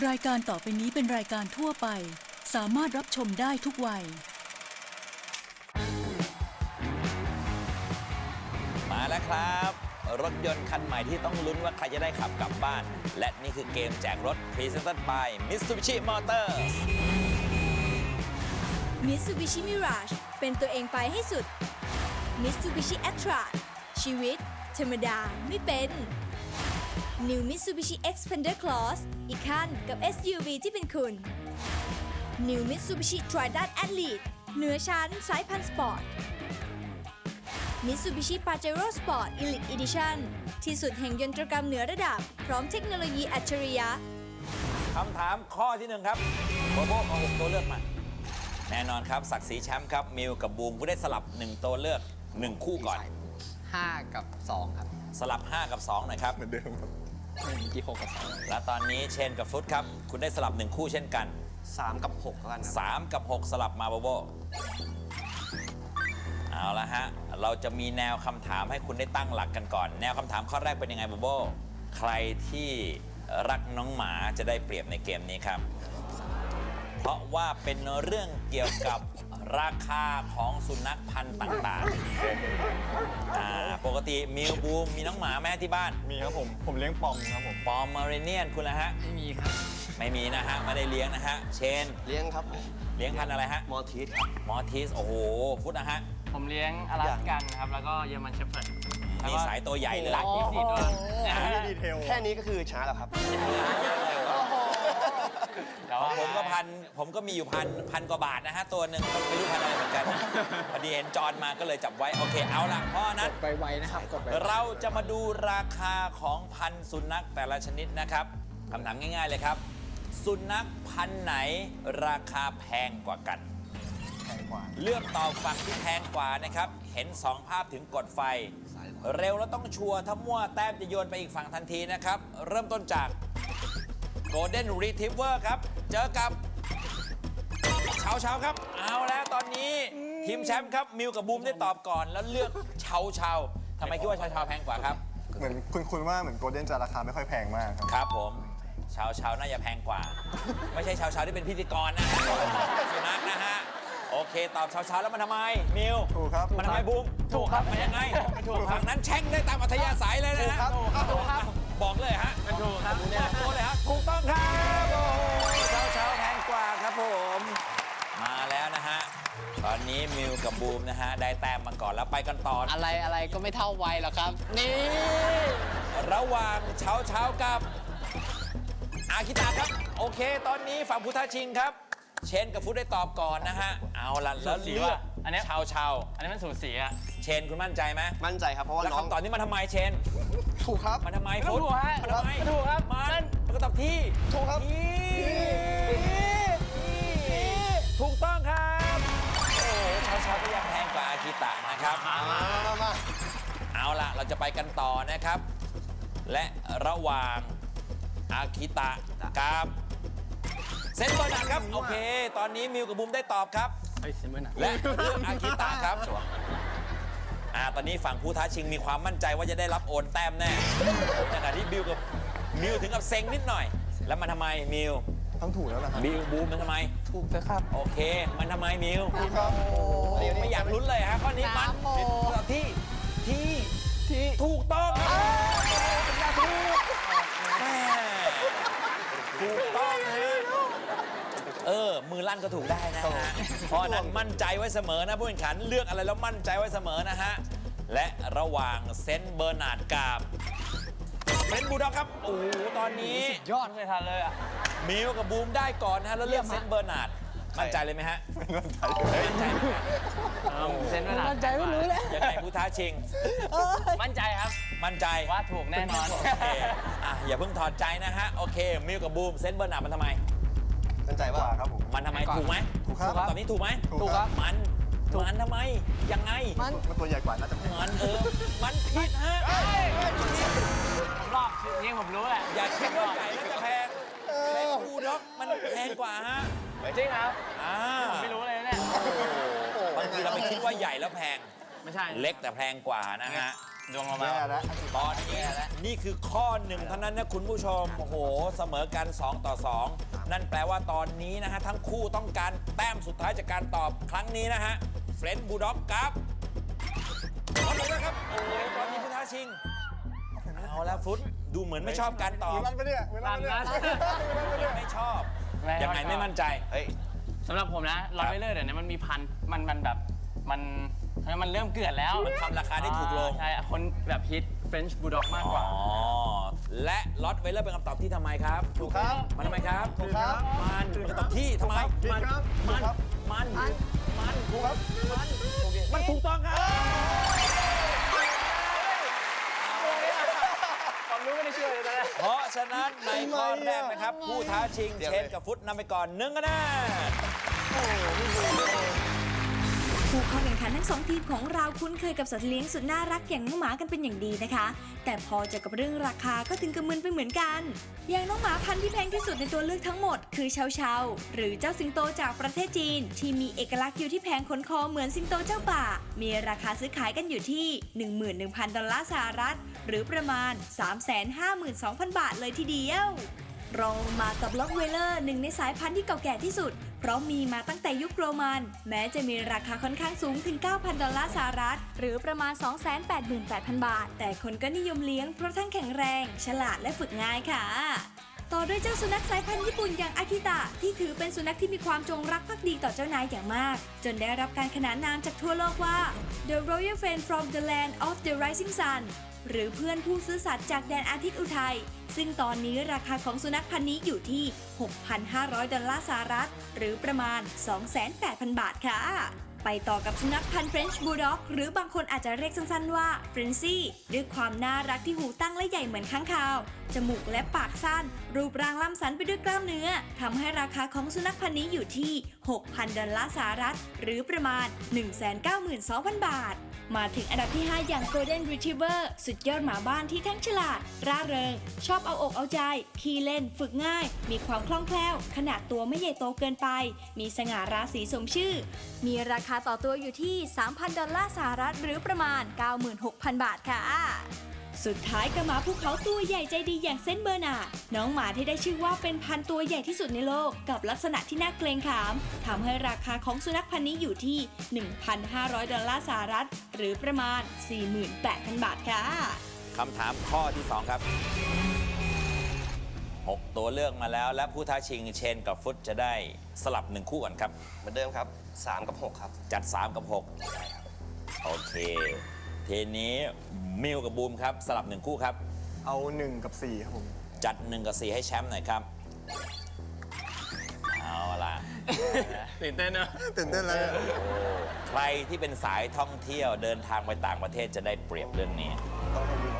รายการต่อไปนี้เป็นรายการทั่วไป สามารถรับชมได้ทุกวัย มาแล้วครับ รถยนต์คันใหม่ที่ต้องลุ้นว่าใครจะได้ขับกลับบ้าน และนี่คือเกมแจกรถ Presented by Mitsubishi Motors Mitsubishi Mirage เป็นตัวเองไปให้สุด Mitsubishi a t r a ชีวิต ธรรมดาไม่เป็น New Mitsubishi Xpander Cross อีกขั้นกับ SUV ที่เป็นคุณ New Mitsubishi Triton Athlete เหนือชั้นสายพันธุ์สปอร์ต Mitsubishi Pajero Sport Elite Edition ที่สุดแห่งยนตรกรรมเหนือระดับ พร้อมเทคโนโลยีอัจฉริยะ คำถามข้อที่หนึ่งครับโบโบเอาหกตัวเลือกมา แน่นอนครับศักดิ์ศรีแชมป์ครับมิวกับบูมผู้ได้สลับ 1 ตัวเลือก 1 คู่ก่อน 5 กับ 2 ครับ สลับ 5 กับ 2 หน่อยครับ เหมือนเดิมครับ เมื่อกี้6กับและตอนนี้เชนกับฟลุตครับ คุณได้สลับ1คู่เช่นกัน2 3กับ6แล้วกันครับ3กับ6สลับมาโบโบเอาละฮะ เราจะมีแนวคำถามให้คุณได้ตั้งหลักกันก่อน แนวคำถามข้อแรกเป็นยังไงโบโบใครที่รักน้องหมาจะได้เปรียบในเกมนี้ครับ เพราะว่าเป็นเรื่องเกี่ยวกับ ราคาของสุนัขพันธุ์ต่างๆอ่าปกติมิวบูมมีน้องหมาแม่ที่บ้าน มีครับผม ผมเลี้ยงปอมครับผม ปอมเมอริเนียนคุณละฮะ ไม่มีครับ ไม่มีนะฮะ ไม่ได้เลี้ยงนะฮะ เชน เลี้ยงครับ เลี้ยงพันธุ์อะไรฮะ มอทีสครับ มอทิสโอ้โห พุทธนะฮะ ผมเลี้ยงอลาสกันครับ แล้วก็เยอรมันเชฟเฟิร์ดนี่สายตัวใหญ่เลย รักที่สี่ตัวนะฮะดีเทลแค่นี้ก็คือชนะแล้วครับ แต่ขอว่างผมก็พันผมก็มีอยู่พันพันกว่าบาทนะฮะ ตัวหนึ่งไม่รู้พันอะไรเหมือนกันพอดีเห็นจอนมาก็เลยจับไว้ โอเคเอาละเพราะฉะนั้นไปไวนะครับกดไปเราจะมาดูราคาของพันธุ์สุนัขแต่ละชนิดนะครับคำถามง่าย ๆเลยครับ สุนัขพันธุ์ไหนราคาแพงกว่ากัน แพงกว่า เลือกตอบฝั่งที่แพงกว่านะครับ เห็น 2 ภาพถึงกดไฟ เร็วแล้วต้องชัวร์ถ้ามั่วแต้มจะโยนไปอีกฝั่งทันทีนะครับ เริ่มต้นจาก Golden Retriever ครับ เจอกับเชาเชาครับ เอาแล้วตอนนี้ทีมแชมป์ครับ มิวกับบูมได้ตอบก่อนแล้วเลือกเชาเชาทำไมคิดว่าเชาเชาแพงกว่าครับ เหมือนคุณคุณว่าเหมือนโกลเด้นจะราคาไม่ค่อยแพงมากครับ ครับผมชาวชาวน่าจะแพงกว่า ไม่ใช่ชาวชาวที่เป็นพิธีกรนะฮะสุนัขนะฮะ โอเค ตอบชาวชาวแล้วมันทำไม มิวถูกครับมันทำไมบูม ถูกครับ มันยังไง ฝั่งนั้นแช่งได้ตามอัธยาศัยเลยนะฮะถูกครับถูกครั บบอกเลยฮะมันถูกครับโอ้เลยฮะถูกต้องครับโอ้โหชาวชาวแพงกว่าครับผม มาแล้วนะฮะ ตอนนี้มิวกับบูมนะฮะ ได้แต้มมาก่อนแล้วไปกันต่อ อะไรอะไรก็ไม่เท่าไวหรอกครับ นี่ ระหว่างเช้าเช้ากับ อาคิตาครับ โอเค ตอนนี้ฝั่งพุทธชิงครับ เชนกับฟุตได้ตอบก่อนนะฮะ เอาละแล้วสูสีเลือกว่ะอันเนี้ย เช้าเช้าอันนี้มันสูสีอะเชนคุณมั่นใจไหมมั่นใจครับ เพราะว่าแล้วน้องคำตอบนี้มันทำไมเชน ถูกครับ มันทำไมไม่ฟุตถูกฮะมันทำไมไม่ถูกครับมันมันก็ตอบที่ถูกครับถูกต้องครับโอ้โหเช้าเช้าก็ยังแพงกว่าอาคิตะนะครับมามามาเอาล่ะเราจะไปกันต่อนะครับ และระหว่างอาคิตะกับเซนเบอร์นันครับ โอเค ตอนนี้มิวกับบูมได้ตอบครับเฮ้ยเซมเบอร์หนักและเลือกอาคิตะครับ อ่าตอนนี้ฝั่งผู้ท้าชิงมีความมั่นใจว่าจะได้รับโอนแต้มแน่ในขณะที่บิวกับมิวถึงกับเซ็งนิดหน่อย แล้วมันทำไมมิวต้องถูกแล้วล่ะครับ บิวบูมมันทำไม ถูกเลยครับ โอเค มันทำไมมิวถูกครับไม่อยากลุ้นเลยฮะข้อนี้มันสามโมงเป็นที่ที่ที่ ถูกต้องครับถูกแม่ถูกต้องฮะเออ มือลั่น ก็ถูกได้นะฮะเพราะฉะนั้นมั่นใจไว้เสมอนะผู้แข่งขันเลือกอะไรแล้วมั่นใจไว้เสมอนะฮะ และระหว่างเซนต์เบอร์นาร์ดกับเป็นบูลด็อกครับ โอ้โหตอนนี้ยอดไม่ทันเลยอะ มิวกับบูมได้ก่อนนะฮะแล้วเลือกเซนต์เบอร์นาร์ดมั่นใจเลยไหมฮะ มั่นใจเหมือนกันเซนเบอร์หนักมั่นใจก็รู้แล้วยังไงผู้ท้าชิง มั่นใจครับ มั่นใจว่าถูกแน่นอนโอเคอะอย่าเพิ่งถอดใจนะฮะ โอเค มิวกับบูมเซนต์เบอร์นาร์ดมันทำไม มั่นใจกว่าว่าครับผม มันทำไมถูกไหมถูกครับตอบนี้ถูกไหมถูกครับ มันมันทำไมยังไง มัน มันตัวใหญ่กว่าน่าจะแพงมันเออ มันผิดฮะผมรอบยิงผมรู้แหละอย่าคิดว่าไก่แล้วจะแพงเซนต์บูลด็อกมันแพงกว่าฮะจริงครับอ่าไม่รู้เลยนะเนี่ยบางทีเราไปคิดว่าใหญ่แล้วแพง ไม่ใช่ เล็กแต่แพงกว่านะฮะ ดวงเรามาแย่แล้วอันสุดตอนนี้นี่คือข้อหนึ่งเท่านั้นนะคุณผู้ชม โอ้โห เสมอกัน 2 ต่อ 2 นั่นแปลว่าตอนนี้นะฮะ ทั้งคู่ต้องการแต้มสุดท้ายจากการตอบครั้งนี้นะฮะเฟรนด์บูลด็อกครับหมดเลยนะครับ โอ้โหตอนนี้ผู้ท้าชิง เอาแล้วฟุตดูเหมือนไม่ชอบการตอบมือลั่นปะเนี่ยมือลั่นปะเนี่ยลั่นนะมือลั่นปะเนี่ยไม่ชอบ ไม่ยังไงไม่มั่นใจ เฮ้ย สำหรับผมนะลอตเวเลอร์เดี๋ยวนี้มันมีพัน มันมันแบบ มัน มันเริ่มเกลื่อนแล้วมันทำราคาได้ถูกลงอ่าใช่คนแบบฮิต French Bulldog มากกว่า อ๋อ และล็อตเวลเลอร์เป็นคำตอบที่ทำไมครับ ถูกครับ มันทำไมครับ ถูกครับ มันเป็นคำตอบที่ทำไมผิดมันครับมันถูกครับมัน มันถูกครับ มันโอเคมันถูกต้องครับความรู้ไม่ได้ช่วยเลยตอนแรกเพราะฉะนั้นในข้อแรกนะครับ ผู้ท้าชิงเชนกับฟุตนำไปก่อนหนึ่งคะแนน ผู้เข้าแข่งขันทั้งสองทีมของเราคุ้นเคยกับสัตว์เลี้ยงสุดน่ารักอย่างน้องหมากันเป็นอย่างดีนะคะ แต่พอเจอกับเรื่องราคาก็ถึงกับมึนไปเหมือนกัน อย่างน้องหมาพันธุ์ที่แพงที่สุดในตัวเลือกทั้งหมด คือเชาเชาหรือเจ้าสิงโตจากประเทศจีน ที่มีเอกลักษณ์อยู่ที่แผงขนคอเหมือนสิงโตเจ้าป่า มีราคาซื้อขายกันอยู่ที่ 11,000 ดอลลาร์สหรัฐ หรือประมาณ 352,000 บาทเลยทีเดียวรองลงมากับล็อกเวเลอร์หนึ่งในสายพันธุ์ที่เก่าแก่ที่สุด เพราะมีมาตั้งแต่ยุคโรมัน แม้จะมีราคาค่อนข้างสูงถึง 9,000 ดอลลาร์สหรัฐ หรือประมาณ 288,000 บาท แต่คนก็นิยมเลี้ยงเพราะทั้งแข็งแรง ฉลาดและฝึกง่ายค่ะ ต่อด้วยเจ้าสุนัขสายพันธุ์ญี่ปุ่นอย่างอากิตะที่ถือเป็นสุนัขที่มีความจงรักภักดีต่อเจ้านายอย่างมาก จนได้รับการขนานนามจากทั่วโลกว่า The Royal Friend from the Land of the Rising Sun หรือเพื่อนผู้ซื่อสัตย์จากแดนอาทิตย์อุทัย ซึ่งตอนนี้ราคาของสุนัขพันธุ์นี้อยู่ที่ 6,500 ดอลลาร์สหรัฐ หรือประมาณ 28,000 บาทค่ะ ไปต่อกับสุนัขพันธุ์เฟรนช์บูลด็อกหรือบางคนอาจจะเรียกสั้นๆว่าเฟรนซี่ด้วยความน่ารักที่หูตั้งและใหญ่เหมือนข้างคาว จมูกและปากสั้น รูปร่างล่ำสันไปด้วยกล้ามเนื้อทำให้ราคาของสุนัขพันธุ์นี้อยู่ที่ 6,000 ดอลลาร์สหรัฐ หรือประมาณ 192,000 บาท มาถึงอันดับที่ 5 อย่าง Golden Retriever สุดยอดหมาบ้านที่ทั้งฉลาด ร่าเริง ชอบเอาอกเอาใจ ขี้เล่น ฝึกง่าย มีความคล่องแคล่ว ขนาดตัวไม่ใหญ่โตเกินไป มีสง่าราศีสมชื่อ มีราคาต่อตัวอยู่ที่ 3,000 ดอลลาร์สหรัฐหรือประมาณ 96,000 บาทค่ะ สุดท้ายกับหมาภูเขาตัวใหญ่ใจดีอย่างเซนต์เบอร์นาร์ดน้องหมาที่ได้ชื่อว่าเป็นพันธุ์ตัวใหญ่ที่สุดในโลก กับลักษณะที่น่าเกรงขามทำให้ราคาของสุนัขพันธุ์นี้อยู่ที่ 1,500 ดอลลาร์สหรัฐ หรือประมาณ 48,000 บาทค่ะคำถามข้อที่ 2 ครับ 6 ตัวเลือกมาแล้ว และผู้ท้าชิงเชนกับฟุตจะได้สลับหนึ่งคู่ก่อนครับ เหมือนเดิมครับ 3 กับ 6 ครับ จัด 3 กับ 6 โอเคที นี้มิวกับบูมครับ สลับหนึ่งคู่ครับ เอา 1 กับ 4 ครับผม จัด1กับ4ให้แชมป์หน่อยครับเอาล่ะ ตื่นเต้นเนอะตื่นเต้นเลยใครที่เป็นสายท่องเที่ยวเดินทางไปต่างประเทศจะได้เปรียบเรื่องนี้ ต้องให้ดู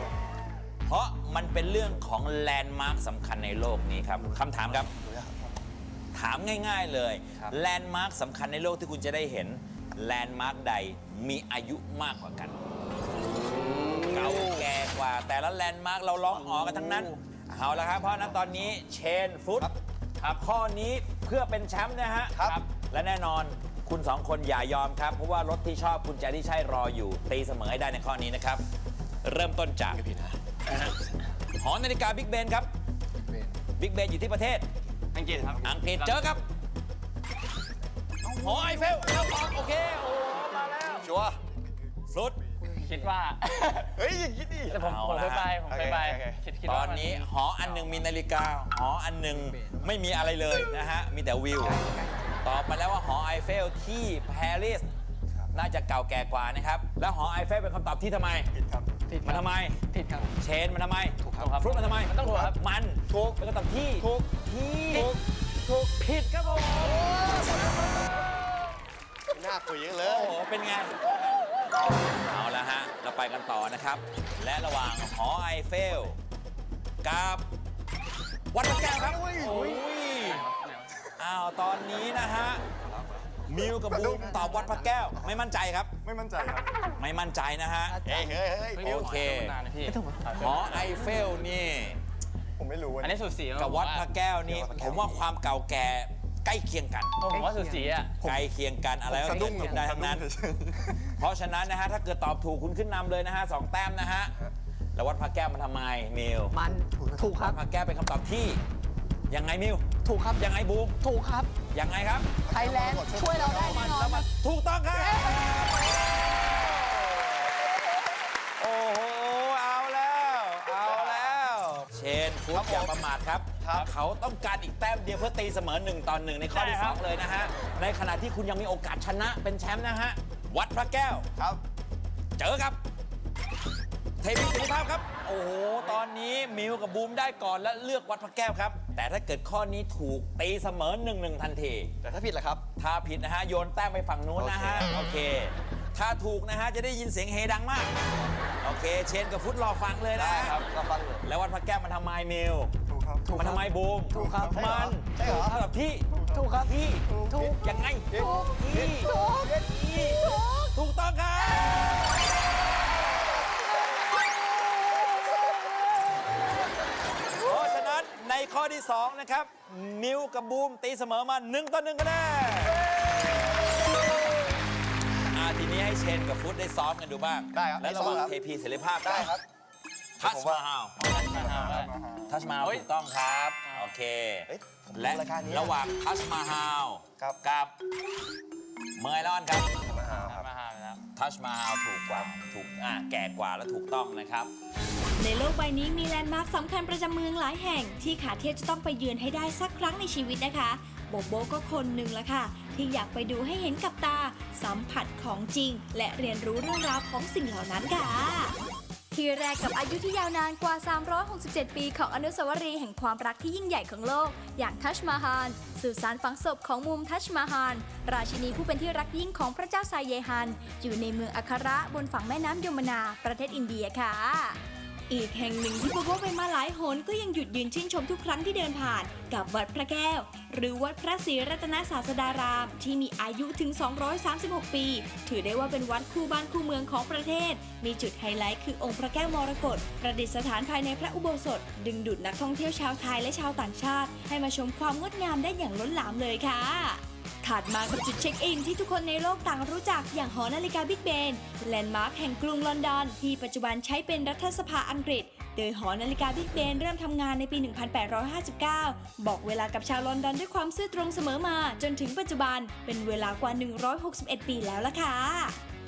เพราะมันเป็นเรื่องของแลนด์มาร์คสำคัญในโลกนี้ครับคำถามครับถามง่ายๆเลยครับแลนด์มาร์คสำคัญในโลกที่คุณจะได้เห็นแลนด์มาร์คใดมีอายุมากกว่ากันเก่าแก่กว่า แต่ละแลนด์มาร์คเราร้องอ๋อกันทั้งนั้น เอาละครับ เพราะฉะนั้นตอนนี้เชนฟุตครับข้อนี้เพื่อเป็นแชมป์นะฮะครับ และแน่นอนคุณสองคนอย่ายอมครับ เพราะว่ารถที่ชอบคุณแจที่ใช่รออยู่ ตีเสมอให้ได้ในข้อนี้นะครับ เริ่มต้นจากหอนาฬิกาบิ๊กเบนครับบิ๊กเบนอยู่ที่ประเทศ อังกฤษครับ อังกฤษเจอครับหอไอเฟลแล้วตอบโอเค โอ้ มาแล้ว ชัวร์สุด คิดว่า เฮ้ยอย่าคิดดิ แต่ผมเอาผมเคยละไปผมเคยไปโอเคโอเค คิดคิดตอว่านมันี้หออันหนึ่งมีนาฬิกา หออันหนึ่งไม่มีอะไรเลยนะฮะ มีแต่วิว ตอบมาแล้วว่าหอไอเฟลที่ปารีสน่าจะเก่าแก่กว่านะครับ แล้วหอไอเฟลเป็นคำตอบที่ทำไม ผิดครับผิดคมันรับทำไม ผิดครับ เชนมันทำไมถูกครับฟรุตมันทำไมมันต้องถูกครับ มันถูกเป็นคำตอบที่ถูกที่ถูกถูกผิดครับผมน่าคุยกันเลโอ้ยโห เป็นไง เอาละฮะ เราไปกันต่อนะครับ และระหว่างหอไอเฟล กับวัดพระแก้วครับโอ้ยอ้าวตอนนี้นะฮะ มิวกับบูมตอบวัดพระแก้ว ไม่มั่นใจครับ ไม่มั่นใจครับ ไม่มั่นใจนะฮะ เฮ้ยเฮ้ยเฮ้ยโอเคนานนะพี่หอไอเฟลนี่ ผมไม่รู้อันนี้สูตรสีกับวัดพระแก้วนี่ ผมว่าความเก่าแก่ ใกล้เคียงกัน ผมว่าสุสีอะ ใกล้เคียงกันอะไรก็สะเกิดุ้ดงขึ้นได้ทั้งนั้นเฉยเพราะฉะนั้นนะฮะถ้าเกิดตอบถูกคุณขึ้นนำเลยนะฮะสองแต้มนะฮะแล้ววัดพระแก้วมันทำไมมิวมันถูกควัรัดบ พระแก้วเป็นคำตอบที่ยังไงมิวถูกครับยังไงบูมถูกครับ ยังไงครับไทยแลนด์ช่วยเราได้แน่นอนครับถูกต้องครับ โอ้โห เอาแล้ว เอาแล้ว เช นฟุตอย่าประมาทครับ เขาต้องการอีกแต้มเดียวเพื่อตีเสมอหนึ่งต่อหนึ่งในข้อที่ได้ครับ2เลยนะฮะ ในขณะที่คุณยังมีโอกาสชนะเป็นแชมป์นะฮะ วัดพระแก้วครับ เจอครับเทพีสิริภาพครับ โอ้โห ตอนนี้มิวกับบูมได้ก่อนและเลือกวัดพระแก้วครับ แต่ถ้าเกิดข้อนี้ถูกตีเสมอหนึ่งหนึ่งทันที แต่ถ้าผิดล่ะครับ ถ้าผิดนะฮะ โยนแต้มไปฝั่งนู้นนะฮะ โอเค ถ้าถูกนะฮะ จะได้ยินเสียงเฮดังมาก โอเค เชนกับฟุตรอฟังเลยนะได้ครับก็ฟังอยู่แล้ววัดพระแก้วมันทำไมมิวๆถูกครับ มันทำไมบูมถูกครับมันใช่เหรอ ถูกแบบที่ ถูกครับที่ ถูกยังไง ถูกที่ถูกที่ถูกต้องครับเพราะฉะนั้นในข้อที่ 2 นะครับ มิวกับบูมตีเสมอมา1ต่อ1กันแน่อ เชนกับฟุตได้ซ้อมกันดูบ้างได้ครับและระหว่างได้ครับ เทพีเสรีภาพได้ครับ ทัชมาฮาวทัชมาฮาวเฮ้ยถูกต้องครับโอเค เฮ้ยผมดูและรายการนี้ ระหว่างทัชมาฮาวครับ กับเมย์ลอนครับ มาหาครับ มาหาแล้วทัชมาฮาวถูกกว่าถูกอ่าแก่กว่าและถูกต้องนะครับ ในโลกใบนี้มีแลนด์มาร์คสำคัญประจำเมืองหลายแห่งที่ขาเทียบจะต้องไปเยือนให้ได้สักครั้งในชีวิตนะคะ โบโบก็คนหนึ่งละค่ะ ที่อยากไปดูให้เห็นกับตา สัมผัสของจริง และเรียนรู้เรื่องราวของสิ่งเหล่านั้นค่ะ ที่แรกกับอายุที่ยาวนานกว่า 367 ปีของอนุสาวรีย์แห่งความรักที่ยิ่งใหญ่ของโลก อย่างทัชมาฮาลสุสานฝังศพของมุมทัชมาฮาลราชินีผู้เป็นที่รักยิ่งของพระเจ้าไซเยฮัน อยู่ในเมืองอัคระบนฝั่งแม่น้ำยมนา ประเทศอินเดียค่ะ อีกแห่งหนึ่งที่โบโบไปมาหลายหนก็ยังหยุดยืนชื่นชมทุกครั้งที่เดินผ่าน กับวัดพระแก้ว หรือวัดพระศรีรัตนศาสดาราม ที่มีอายุถึง 236 ปี ถือได้ว่าเป็นวัดคู่บ้านคู่เมืองของประเทศ มีจุดไฮไลท์คือองค์พระแก้วมรกตประดิษฐานภายในพระอุโบสถ ดึงดูดนักท่องเที่ยวชาวไทยและชาวต่างชาติ ให้มาชมความงดงามได้อย่างล้นหลามเลยค่ะ ถัดมากับจุดเช็คอินที่ทุกคนในโลกต่างรู้จักอย่างหอนาฬิกาบิ๊กเบนแลนด์มาร์คแห่งกรุงลอนดอน ที่ปัจจุบันใช้เป็นรัฐสภาอังกฤษ โดยหอนาฬิกาบิ๊กเบนเริ่มทำงานในปี 1859 บอกเวลากับชาวลอนดอนด้วยความซื่อตรงเสมอมา จนถึงปัจจุบันเป็นเวลากว่า 161 ปีแล้วล่ะค่ะ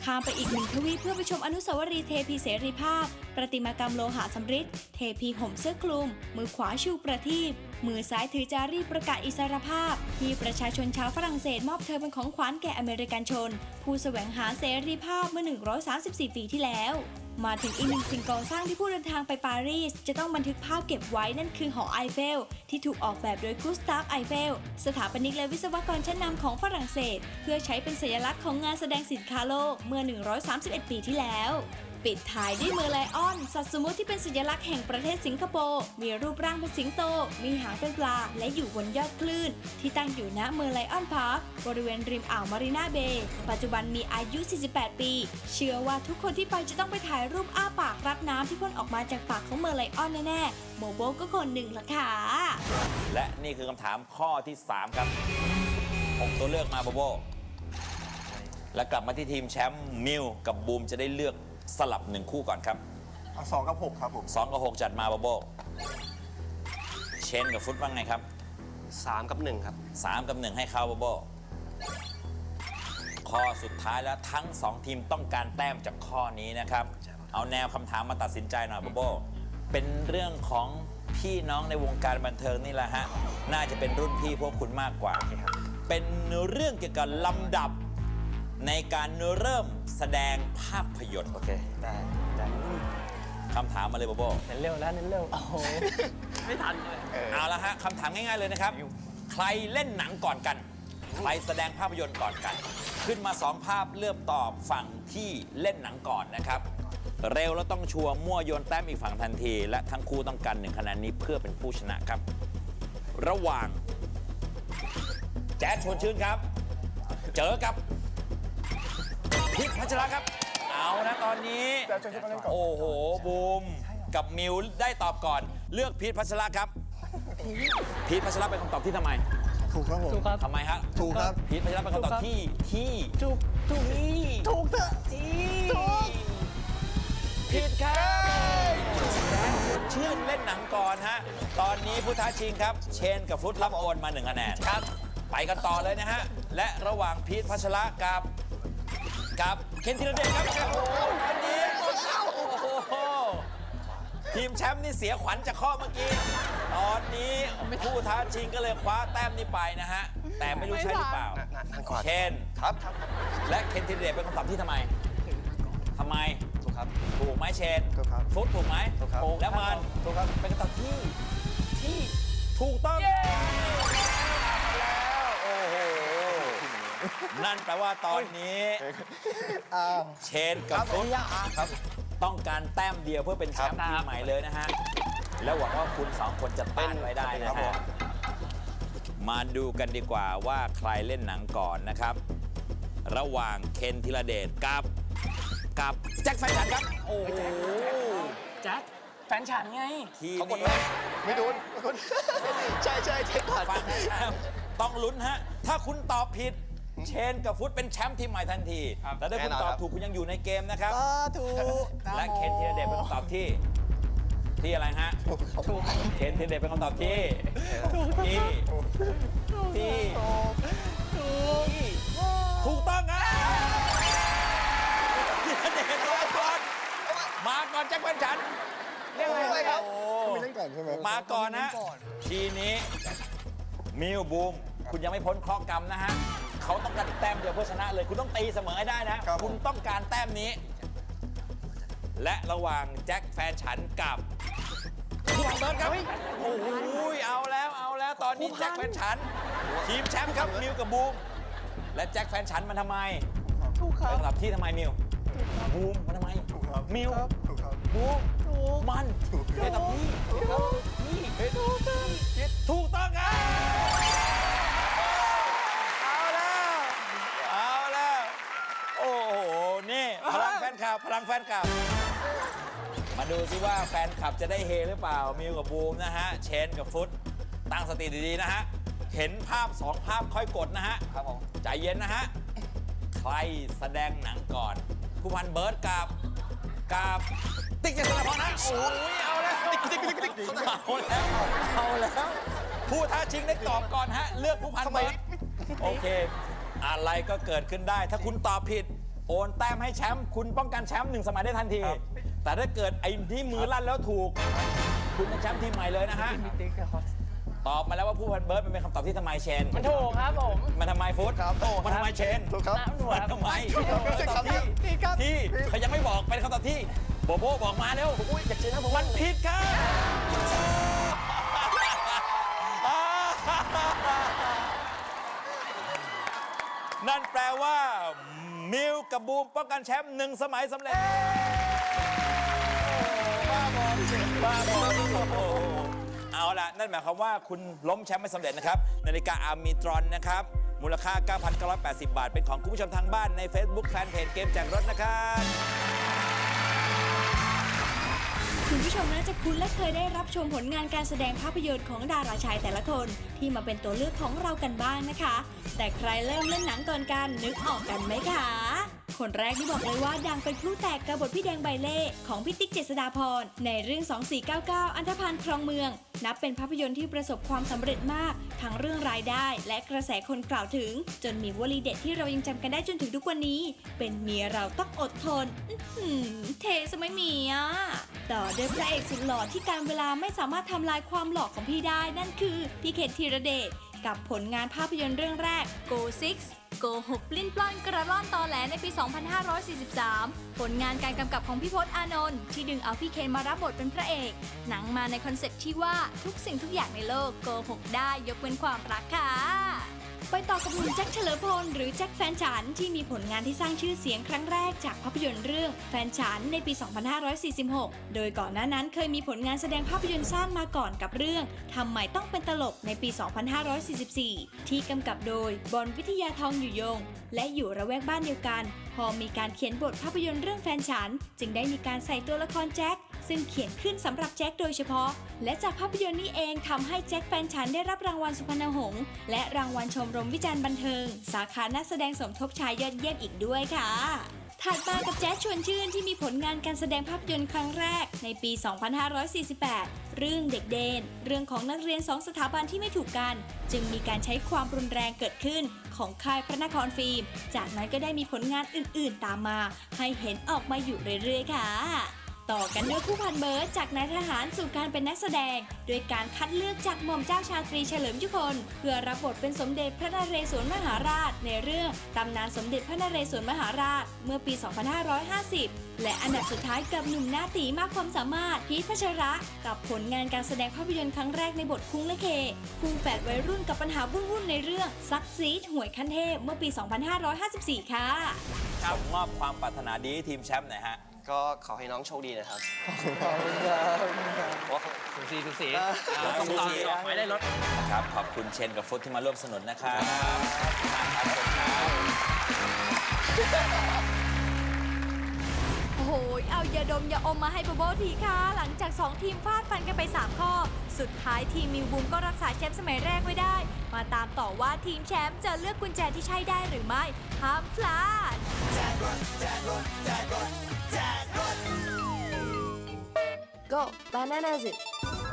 ข้ามไปอีกหนึ่งทวีปเพื่อไปชมอนุสาวรีย์เทพีเสรีภาพ ประติมากรรมโลหะสำริดเทพีห่มเสื้อคลุม มือขวาชูประทีปมือซ้ายถือจารีประกาศอิสรภาพ ที่ประชาชนชาวฝรั่งเศสมอบเธอเป็นของขวัญแก่อเมริกันชน ผู้แสวงหาเสรีภาพเมื่อ 134 ปีที่แล้ว มาถึงอีกหนึ่งสิ่งก่อสร้างที่ผู้เดินทางไปปารีส จะต้องบันทึกภาพเก็บไว้นั่นคือหอไอเฟล ที่ถูกออกแบบโดยกุสตาฟไอเฟล สถาปนิกและวิศวกรชั้นนำของฝรั่งเศส เพื่อใช้เป็นสัญลักษณ์ของงานแสดงสินค้าโลกเมื่อ 131 ปีที่แล้ว ปิดท้ายด้วยเมอร์ไลออน สัตว์สมมติที่เป็นสัญลักษณ์แห่งประเทศสิงคโปร์ มีรูปร่างเป็นสิงโต มีหางเป็นปลา และอยู่บนยอดคลื่น ที่ตั้งอยู่ณเมอร์ไลออนพาร์ค บริเวณริมอ่าวมารีนาเบย์ ปัจจุบันมีอายุ 48 ปี เชื่อว่าทุกคนที่ไปจะต้องไปถ่ายรูปอ้าปากรับน้ำที่พ่นออกมาจากปากของเมอร์ไลออนแน่ๆ โมโบก็คนหนึ่งละค่ะ และนี่คือคำถามข้อที่3ครับ6ตัวเลือกมาโบโบ และกลับมาที่ทีมแชมป์มิวกับบูมจะได้เลือก สลับหนึ่งคู่ก่อนครับเอาสองกับหกครับผม2กับ6จัดมาโบโบเชนกับฟุตว่าไงครับ3กับ1ครับ3กับ1ให้เขาโบโบข้อสุดท้ายแล้วทั้ง2ทีมต้องการแต้มจากข้อนี้นะครับ เอาแนวคำถามมาตัดสินใจหน่อยโบโบเป็นเรื่องของพี่น้องในวงการบันเทิงนี่แหละฮะ น่าจะเป็นรุ่นพี่พวกคุณมากกว่า เป็นเรื่องเกี่ยวกับลำดับ ในการเริ่มแสดงภาพยนตร์โอเค ได้ได้คำถามมาเลยโบโบเน้นเร็วแล้วเน้นเร็วโอ้โหไม่ทันเลยเอาละฮะคำถามง่ายๆเลยนะครับ ใครเล่นหนังก่อนกัน ใครแสดงภาพยนตร์ก่อนกัน ขึ้นมาสองภาพเลือกตอบฝั่งที่เล่นหนังก่อนนะครับ เร็วแล้วต้องชัวร์มั่วโยนแต้มอีกฝั่งทันที และทั้งคู่ต้องการหนึ่งคะแนนนี้เพื่อเป็นผู้ชนะครับ ระหว่าง แจ๊ดชวนชื่นครับ เจอกับ พิษพัชระครับ เอานะตอนนี้แจ๊ดชวนชื่นมาเล่นก่อน โอ้โหบูมกับมิวได้ตอบก่อน เลือกพีทพัชระครับพีทพัชระเป็นคำตอบที่ทำไมถูกครับผม ถูกครับ ทำไมฮะถูกครับ พีทพัชระเป็นคำตอบที่ที่ถูกถูกที่ถูกเถอะผิดครับแจ็คชื่นเล่นหนังก่อนฮะตอนนี้ผู้ท้าชิงครับ เชนกับฟลุตรับโอนมาหนึ่งคะแนนครับ ไปกันต่อเลยนะฮะ และระหว่างพีทพัชระกับ กับเคนธีรเดชครับโอ้โหตอนนี้โอ้โหทีมแชมป์นี่เสียขวัญจากข้อเมื่อกี้ ตอนนี้ผู้ท้าชิงก็เลยคว้าแต้มนี้ไปนะฮะ แต่ไม่รู้ใช่หรือเปล่านั่นขวาเคนครับและเคนธีรเดชเป็นคำตอบที่ทำไมทำไม ถูกครับ ถูกไหมเชนถูกครับ ฟุตถูกไหมถูกครับแล้วมันถูกครับ เป็นคำตอบที่ที่ถูกต้องแล้วโอ้โห นั่นแปลว่าตอนนี้เชนกับฟุตครับต้องการแต้มเดียวเพื่อเป็นแชมป์ทีมใหม่เลยนะฮะ แล้วหวังว่าคุณสองคนจะต้านไว้ได้นะฮะมาดูกันดีกว่าว่าใครเล่นหนังก่อนนะครับ ระหว่างเคนธีรเดชกับกับแจ็คแฟนฉันครับ โอ้โหแจ็คแฟนฉันไงทีเขากดนี้ไม่โดนใช่ใช่เช็คก่อนต้องลุ้นฮะ ถ้าคุณตอบผิด เชนกับฟุตเป็นแชมป์ทีมใหม่ทันที ครับแต่ถ้าคุณแน่นอนตอบครับ ถูกคุณยังอยู่ในเกมนะครับ สาธุและเคนธีรเดชเป็นคำตอบที่ ที่อะไรฮะถูกเคนธีรเดชเป็นคำตอบที่ที่ที่ที่ถูกต้องครับธีรเดชมาก่อนมาก่อนแจ็คแฟนฉันเรียกอะไรครับโอ้มีเล่นก่อนใช่ไหมมาก่อนนะ ทีนี้ มิวบูม คุณยังไม่พ้นเคราะห์กรรมนะฮะ เขาต้องการแต้มเดียวเพื่อชนะเลย คุณต้องตีเสมอให้ได้นะคุณต้องการแต้มนี้ และระหว่างแจ็คแฟนฉันกับผู้พันเบิร์ดครับโอ้โหเอาแล้วเอาแล้วตอนนี้แจ็คแฟนฉัน ทีมแชมป์ครับมิวกับบูมและแจ็คแฟนฉันมันทำไมถูกครัเป็นบคำตอบที่ทำไมมิวบูมมันทำไมถูกครับมิวถูกครับบูมมันเป็นคำตอบที่ถูกครับที่ถู พลังแฟนคลับพลังแฟนคลับ มาดูซิว่าแฟนคลับจะได้เฮหรือเปล่า มิวกับบูมนะฮะ เชนกับฟุต ตั้งสติดีๆนะฮะ เห็นภาพสองภาพค่อยกดนะฮะ ครับผม ใจเย็นนะฮะ ใครแสดงหนังก่อนผู้พันเบิร์ดกับกับติ๊กเจษฎาพรนะโอ้ยเอาแล้วติ๊กติ๊กติ๊กติ๊กติ๊กเอาแล้วเอาแล้วผู้ท้าชิงได้ตอบก่อนฮะ เลือกผู้พันเบิร์ดโอเค อะไรก็เกิดขึ้นได้ ถ้าคุณตอบผิด โอนแต้มให้แชมป์คุณป้องกันแชมป์หนึ่งสมัยได้ทันที แต่ถ้าเกิดไอ้ที่มือลั่นแล้วถูก คุณเป็นแชมป์ทีมใหม่เลยนะฮะตอบมาแล้วว่าผู้พันเบิร์ดมันเป็นคำตอบที่ทำไมเชนมันถูกครับผมมันทำไมฟุตครับมันทำไมเชนถูกครับถูกมันครับทำไมไม่ใช่คำที่ผิดครับที่เขายังไม่บอกเป็นคำตอบที่โบโบบอกมาเร็วอุ้ยอยากเจอนะผมมันผิดครับนั่นแปลว่า มิวกับบูมป้องกันแชมป์หนึ่งสมัยสำเร็จบ้าบอบ้าบอเอาล่ะนั่นหมายความว่าคุณล้มแชมป์ไม่สำเร็จนะครับนาฬิกาอาร์มีตรอนนะครับ มูลค่า 9,980 บาท เป็นของคุณผู้ชมทางบ้านใน Facebook แฟนเพจเกมแจกรถนะครับ คุณผู้ชมน่าจะคุ้นและเคยได้รับชมผลงานการแสดงภาพยนตร์ของดาราชายแต่ละคน ที่มาเป็นตัวเลือกของเรากันบ้างนะคะ แต่ใครเริ่มเล่นหนังก่อนกันนึกออกกันไหมคะ คนแรกที่บอกเลยว่าดังเป็นพลุแตกกับบทพี่แดงใบเล่ ของพี่ติ๊กเจษฎาพร ในเรื่อง 2499 อันธพาลครองเมือง นับเป็นภาพยนตร์ที่ประสบความสำเร็จมาก ทั้งเรื่องรายได้ และกระแสคนกล่าวถึง จนมีวลีเด็ดที่เรายังจำกันได้จนถึงทุกวันนี้ เป็นเมียเราต้องอดทนเทสมัยเมียต่อด้วยพระเอกสุดหล่อที่การเวลาไม่สามารถทำลายความหล่อของพี่ได้นั่นคือพี่เคนธีรเดช กับผลงานภาพยนตร์เรื่องแรก Go Six โกหกปลิ้นปล้อนกระล่อนตอแหลในปี 2543 ผลงานการกำกับของพี่พศอานนท์ที่ดึงเอาพี่เคนมารับบทเป็นพระเอก หนังมาในคอนเซ็ปที่ว่าทุกสิ่งทุกอย่างในโลกโกหกได้ยกเว้นความรักค่ะ ไปต่อกับหนุ่มแจ็คเฉลิมพลหรือแจ็คแฟนฉันที่มีผลงานที่สร้างชื่อเสียงครั้งแรกจากภาพยนตร์เรื่องแฟนฉันในปี 2546 โดยก่อนหน้านั้นเคยมีผลงานแสดงภาพยนตร์สั้นมาก่อนกับเรื่องทำไมต้องเป็นตลกในปี 2544 ที่กำกับโดยบอลวิทยาทองอยู่ยง และอยู่ระแวกบ้านเดียวกัน พอมีการเขียนบทภาพยนตร์เรื่องแฟนฉัน จึงได้มีการใส่ตัวละครแจ็ค ซึ่งเขียนขึ้นสำหรับแจ็คโดยเฉพาะ และจากภาพยนตร์นี้เองทำให้แจ็คแฟนฉันได้รับรางวัลสุพรรณหงษ์และรางวัลชมรมวิจารณ์บันเทิง สาขานักแสดงสมทบชายยอดเยี่ยมอีกด้วยค่ะถัดมากับแจ๊สชวนชื่นที่มีผลงานการแสดงภาพยนตร์ครั้งแรกในปี 2548 เรื่องเด็กเดน เรื่องของนักเรียนสองสถาบันที่ไม่ถูกกัน จึงมีการใช้ความรุนแรงเกิดขึ้นของค่ายพระนครฟิล์ม จากนั้นก็ได้มีผลงานอื่นๆตามมา ให้เห็นออกมาอยู่เรื่อยๆค่ะ ต่อกันด้วยผู้พันเบิร์ดจากนายทหารสู่การเป็นนักแสดง โดยการคัดเลือกจากหม่อมเจ้าชาตรีเฉลิมยุคน เพื่อรับบทเป็นสมเด็จพระนเรศวรมหาราช ในเรื่องตำนานสมเด็จพระนเรศวรมหาราช เมื่อปี 2550 และอันดับสุดท้ายกับหนุ่มหน้าตีมากความสามารถพีทพัชระ กับผลงานการแสดงภาพยนตร์ครั้งแรกในบทคุ้งและเคคู่แฝดวัยรุ่นกับปัญหาวุ่นๆในเรื่องซักซีดหวยขั้นเทพเมื่อปี 2554 ค่ะส่งมอบความปรารถนาดีให้ทีมแชมป์หน่อยฮะ ก็ขอให้น้องโชคดีนะครับ ขอบคุณครับเพราะว่า สูสีสูสีอ่าส่งต่อสูสีขอให้ได้รถนะครับขอบคุณเชนกับฟุตที่มาร่วมสนุนนะครับครับผมครับโอ้โหเอายาดมยาอมมาให้โบโบทีค่ะ หลังจาก 2 ทีมฟาดฟันกันไป 3 ข้อ สุดท้ายทีมมิวบูมก็รักษาแชมป์สมัยแรกไว้ได้ มาตามต่อว่าทีมแชมป์จะเลือกกุญแจที่ใช่ได้หรือไม่ ห้ามพลาด Go, bananas.